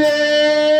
Yeah.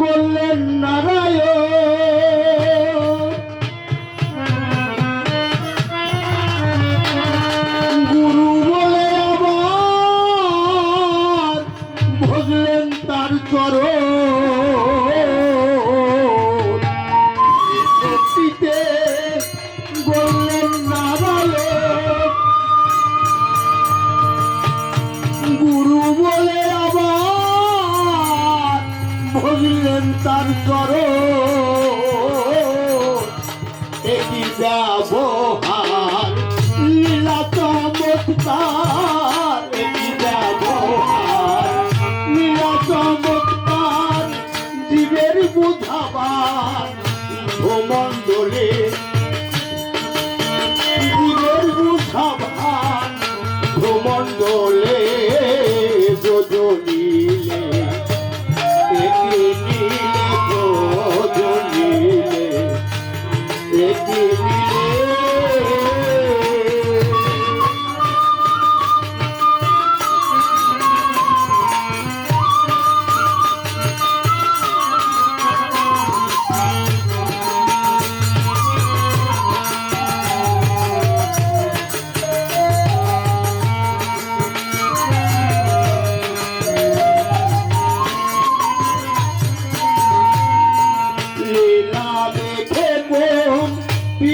বললেন নারায়ণ। গুরু বলে আবার তার চরণ। বিস্তার করো। এটি ব্যবহার লীলা চমৎকার। এটি ব্যবহার লীলা চমৎকার। জীবের বুঝাবার ভ্রমণ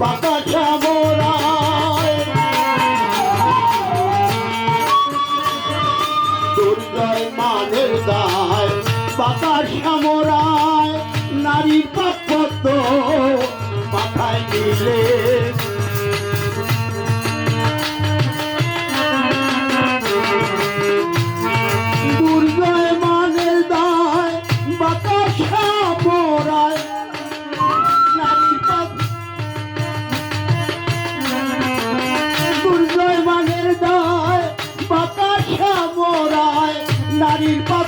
বাতাসা মোরায় দুর্জয় মানের দায় বাতাসা মোরায় নারীর পাপত মাথায় নিলে Bye.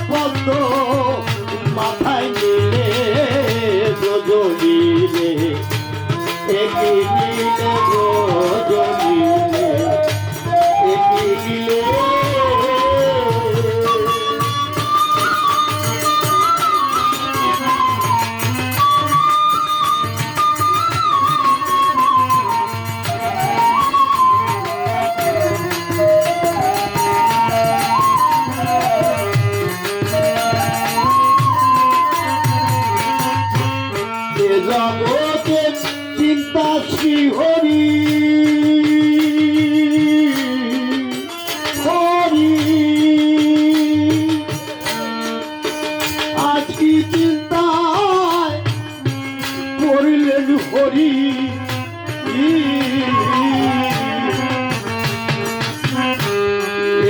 এ জগতের চিন্তা শ্রী হরি। হরি। আজ কি চিন্তায় পড়লেন হরি?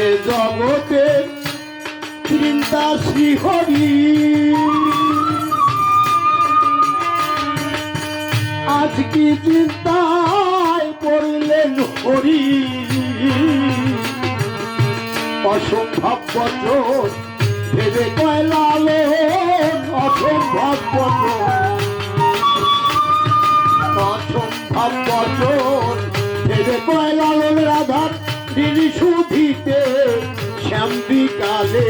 এ জগতের চিন্তা শ্রী আজ কি চিন্তায় পড়লেন হরি। অসম্ভব বচন ভেবে কয়লালে অসম্ভব বচন অসম্ভব বচন ভেবে কয়লালন রাধার দিন সুধিতে শ্যাম বিকালে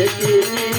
দেখিনি